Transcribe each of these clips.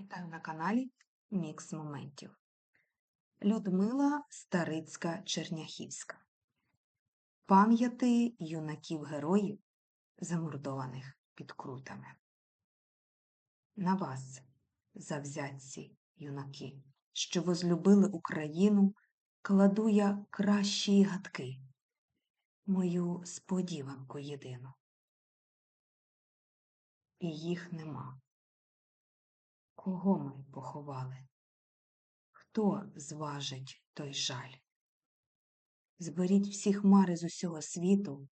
Вітаю на каналі Мікс Моментів. Людмила Старицька Черняхівська. Пам'яти юнаків-героїв, замордованих під крутами. На вас, завзятці юнаки, що возлюбили Україну, кладу я кращі гадки, мою сподіванку єдину. І їх нема. Кого ми поховали? Хто зважить той жаль? Зберіть всі хмари з усього світу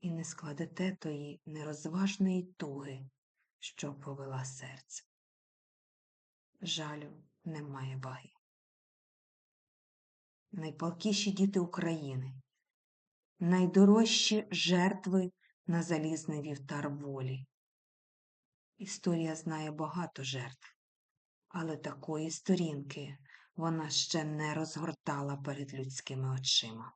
і не складете тої нерозважної туги, що повела серце. Жалю немає ваги. Найпалкіші діти України, найдорожчі жертви на залізний вівтар волі. Історія знає багато жертв, але такої сторінки вона ще не розгортала перед людськими очима.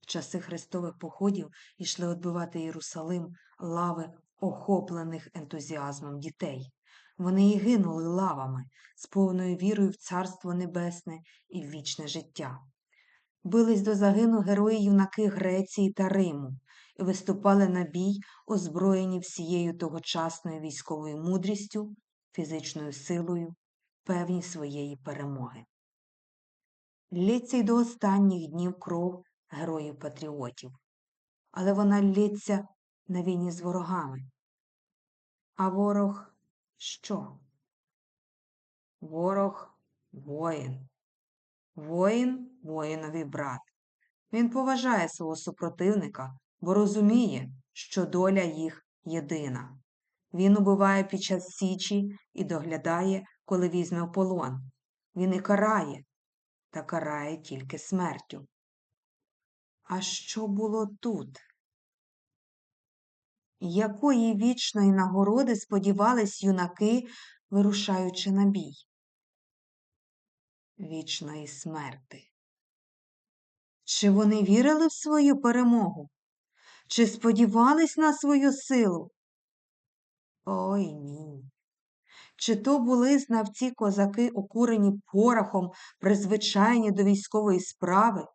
В часи хрестових походів йшли відбивати Єрусалим лави охоплених ентузіазмом дітей. Вони і гинули лавами з повною вірою в Царство Небесне і в вічне життя. Бились до загину герої юнаки Греції та Риму виступали на бій, озброєні всією тогочасною військовою мудрістю, фізичною силою, певні своєї перемоги. Лється й до останніх днів кров героїв патріотів, але вона лється на війні з ворогами. А ворог що? Ворог воїн. Воїн воїнові брат. Він поважає свого супротивника, бо розуміє, що доля їх єдина. Він убиває під час січі і доглядає, коли візьме в полон. Він і карає, та карає тільки смертю. А що було тут? Якої вічної нагороди сподівались юнаки, вирушаючи на бій? Вічної смерти. Чи вони вірили в свою перемогу? Чи сподівались на свою силу? Ой ні. Чи то були знавці козаки, окурені порохом, призвичайні до військової справи?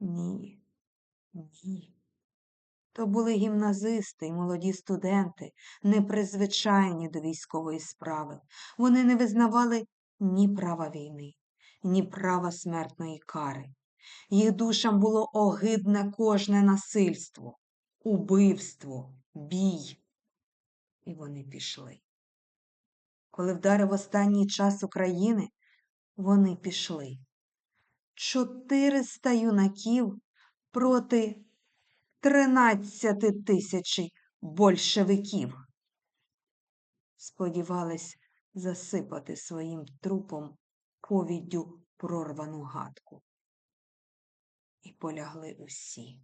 Ні, ні. То були гімназисти й молоді студенти, непризвичайні до військової справи. Вони не визнавали ні права війни, ні права смертної кари. Їх душам було огидне кожне насильство, убивство, бій. І вони пішли. Коли вдарив останній час України, вони пішли. Чотириста юнаків проти тринадцяти тисячі большевиків. Сподівались засипати своїм трупом повіддю прорвану гадку і полягли усі.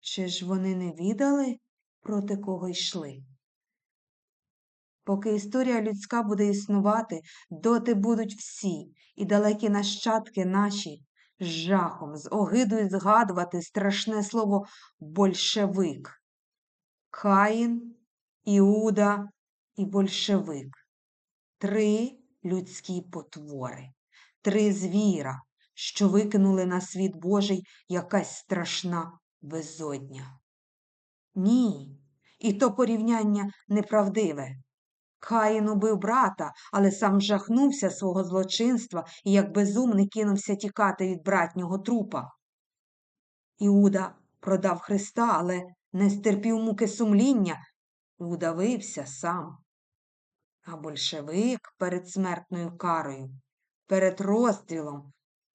Чи ж вони не відали, проти кого йшли? Поки історія людська буде існувати, доти будуть всі, і далекі нащадки наші з жахом, з огидою згадувати страшне слово большевик. Каїн, Іуда і большевик. Три людські потвори, три звіра, що викинули на світ Божий якась страшна безодня. Ні, і то порівняння неправдиве. Каїн убив брата, але сам жахнувся свого злочинства і, як безумний, кинувся тікати від братнього трупа. Іуда продав Христа, але не стерпів муки сумління і удавився сам. А большевик перед смертною карою, перед розстрілом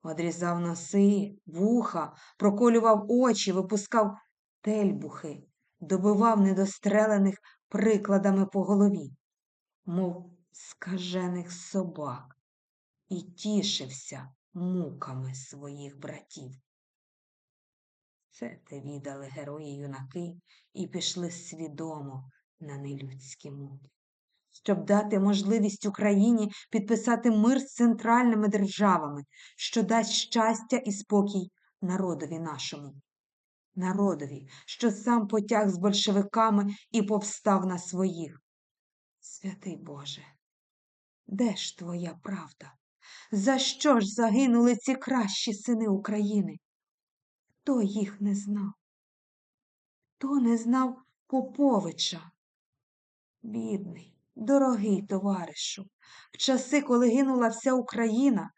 Одрізав носи, вуха, проколював очі, випускав тельбухи, добивав недострелених прикладами по голові, мов скажених собак, і тішився муками своїх братів. Це те віддали герої юнаки і пішли свідомо на нелюдські муки щоб дати можливість Україні підписати мир з центральними державами, що дасть щастя і спокій народові нашому. Народові, що сам потяг з большевиками і повстав на своїх. Святий Боже, де ж твоя правда? За що ж загинули ці кращі сини України? Хто їх не знав? Хто не знав Поповича? Бідний, дорогий товаришу, в часи, коли гинула вся Україна,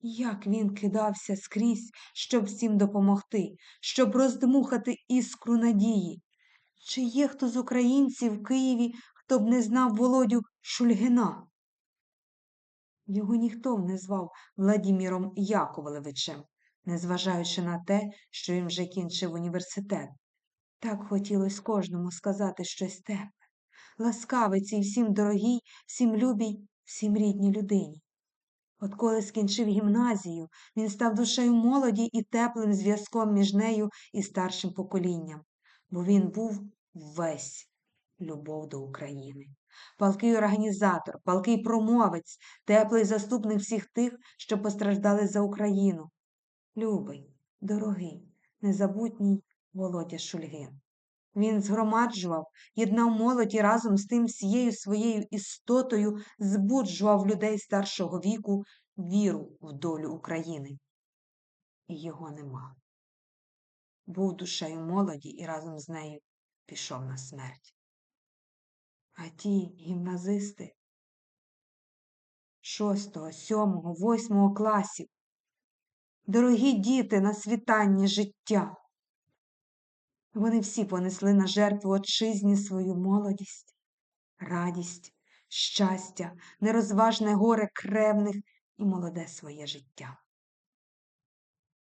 як він кидався скрізь, щоб всім допомогти, щоб роздмухати іскру надії. Чи є хто з українців в Києві, хто б не знав Володю Шульгина? Його ніхто не звав Владіміром Яковлевичем, незважаючи на те, що він вже кінчив університет. Так хотілося кожному сказати щось тепле, ласкаве цій всім дорогій, всім любій, всім рідній людині. От коли скінчив гімназію, він став душею молоді і теплим зв'язком між нею і старшим поколінням, бо він був весь любов до України. Палкий організатор, палкий промовець, теплий заступник всіх тих, що постраждали за Україну. Любий, дорогий, незабутній Володя Шульгин. Він згромаджував, єднав молодь і разом з тим всією своєю істотою збуджував людей старшого віку віру в долю України. І його нема. Був душею молоді і разом з нею пішов на смерть. А ті гімназисти шостого, сьомого, восьмого класів, дорогі діти на світанні життя. Вони всі понесли на жертву отчизні свою молодість, радість, щастя, нерозважне горе кревних і молоде своє життя.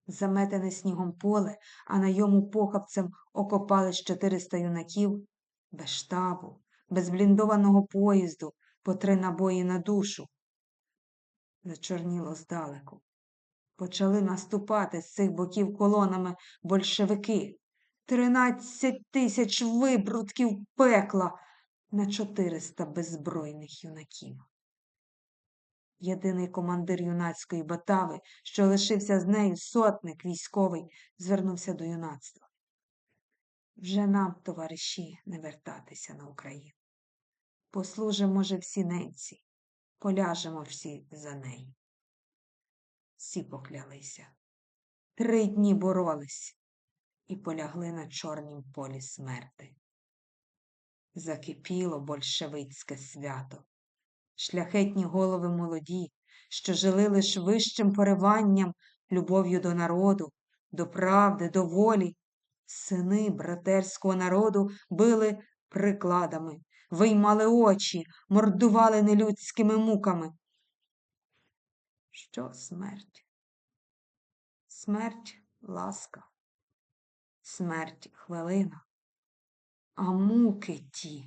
Заметене снігом поле, а на йому похапцем окопались чотириста юнаків без штабу, без бліндованого поїзду, по три набої на душу. Зачорніло здалеку. Почали наступати з цих боків колонами большевики. Тринадцять тисяч вибрутків пекла на чотириста беззбройних юнаків. Єдиний командир юнацької батави, що лишився з нею сотник військовий, звернувся до юнацтва. Вже нам, товариші, не вертатися на Україну. Послужимо, може, всі ненці, поляжемо всі за неї. Всі поклялися. Три дні боролись і полягли на чорнім полі смерти. Закипіло большевицьке свято. Шляхетні голови молоді, що жили лиш вищим пориванням, любов'ю до народу, до правди, до волі, сини братерського народу били прикладами, виймали очі, мордували нелюдськими муками. Що смерть? Смерть ласка смерть хвилина, а муки ті.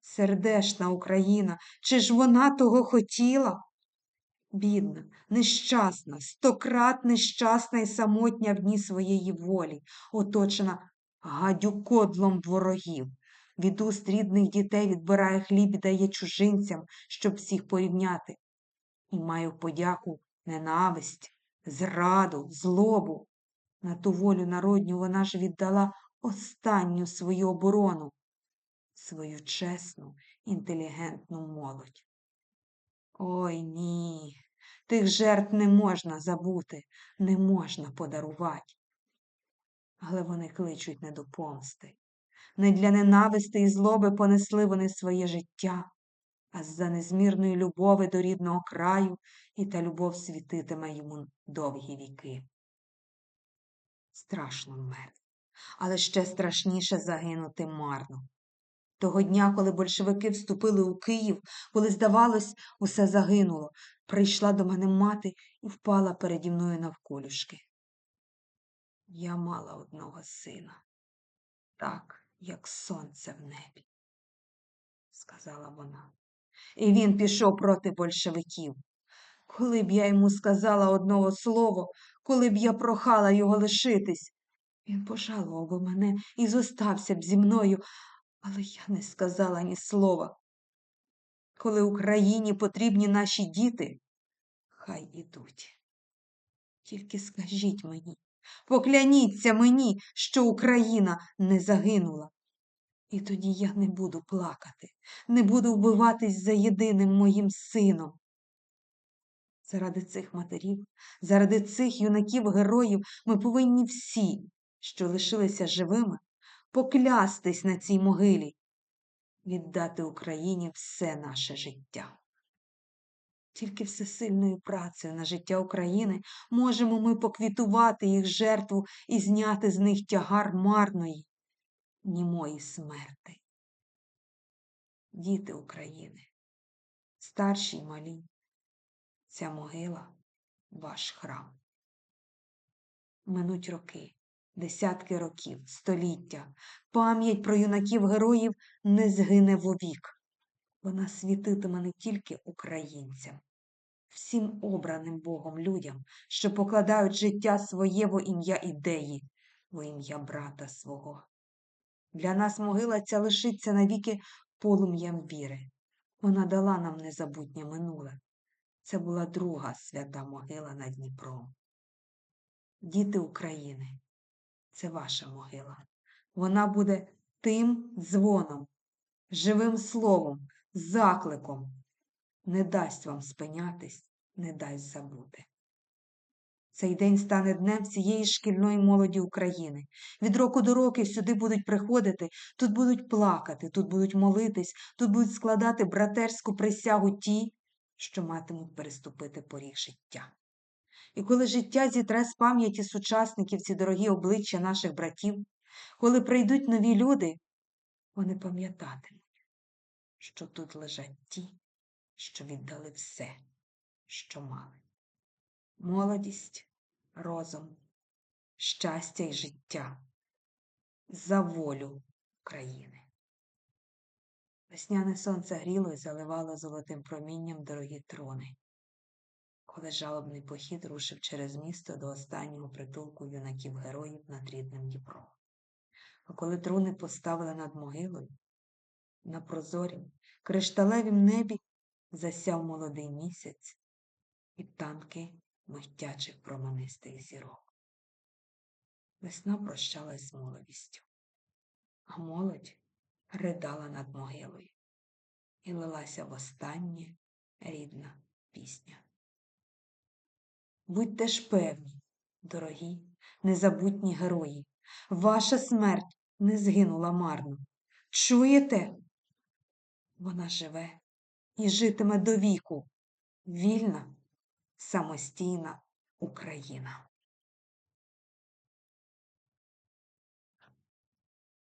Сердешна Україна, чи ж вона того хотіла? Бідна, нещасна, стократ нещасна і самотня в дні своєї волі, оточена гадюкодлом ворогів. Від уст рідних дітей відбирає хліб і дає чужинцям, щоб всіх порівняти. І маю подяку ненависть, зраду, злобу, на ту волю народню вона ж віддала останню свою оборону, свою чесну, інтелігентну молодь. Ой ні, тих жертв не можна забути, не можна подарувати. Але вони кличуть не до помсти. Не для ненависти і злоби понесли вони своє життя, а з за незмірної любови до рідного краю і та любов світитиме йому довгі віки страшно вмерти, але ще страшніше загинути марно. Того дня, коли большевики вступили у Київ, коли, здавалось, усе загинуло, прийшла до мене мати і впала переді мною навколюшки. Я мала одного сина, так, як сонце в небі, сказала вона. І він пішов проти большевиків. Коли б я йому сказала одного слова, коли б я прохала його лишитись, він пожалував би мене і зостався б зі мною, але я не сказала ні слова. Коли Україні потрібні наші діти, хай ідуть. Тільки скажіть мені, покляніться мені, що Україна не загинула. І тоді я не буду плакати, не буду вбиватись за єдиним моїм сином. Заради цих матерів, заради цих юнаків-героїв ми повинні всі, що лишилися живими, поклястись на цій могилі, віддати Україні все наше життя. Тільки всесильною працею на життя України можемо ми поквітувати їх жертву і зняти з них тягар марної, німої смерти. Діти України, старші й малі, ця могила ваш храм. Минуть роки, десятки років, століття, пам'ять про юнаків-героїв не згине вовік. Вона світитиме не тільки українцям, всім обраним Богом людям, що покладають життя своє во ім'я ідеї, во ім'я брата свого. Для нас могила ця лишиться навіки полум'ям віри. Вона дала нам незабутнє минуле. Це була друга свята могила над Дніпром. Діти України, це ваша могила. Вона буде тим дзвоном, живим словом, закликом. Не дасть вам спинятись, не дасть забути. Цей день стане днем всієї шкільної молоді України. Від року до року сюди будуть приходити, тут будуть плакати, тут будуть молитись, тут будуть складати братерську присягу ті, що матимуть переступити поріг життя. І коли життя зітре з пам'яті сучасників ці дорогі обличчя наших братів, коли прийдуть нові люди, вони пам'ятатимуть, що тут лежать ті, що віддали все, що мали. Молодість, розум, щастя і життя за волю країни. Весняне сонце гріло і заливало золотим промінням дорогі трони, коли жалобний похід рушив через місто до останнього притулку юнаків-героїв над рідним Дніпром. А коли труни поставили над могилою, на прозорім, кришталевім небі засяв молодий місяць і танки михтячих променистих зірок. Весна прощалась з молодістю, а молодь ридала над могилою і лилася востаннє рідна пісня. Будьте ж певні, дорогі, незабутні герої, ваша смерть не згинула марно. Чуєте? Вона живе і житиме до віку, вільна, самостійна Україна.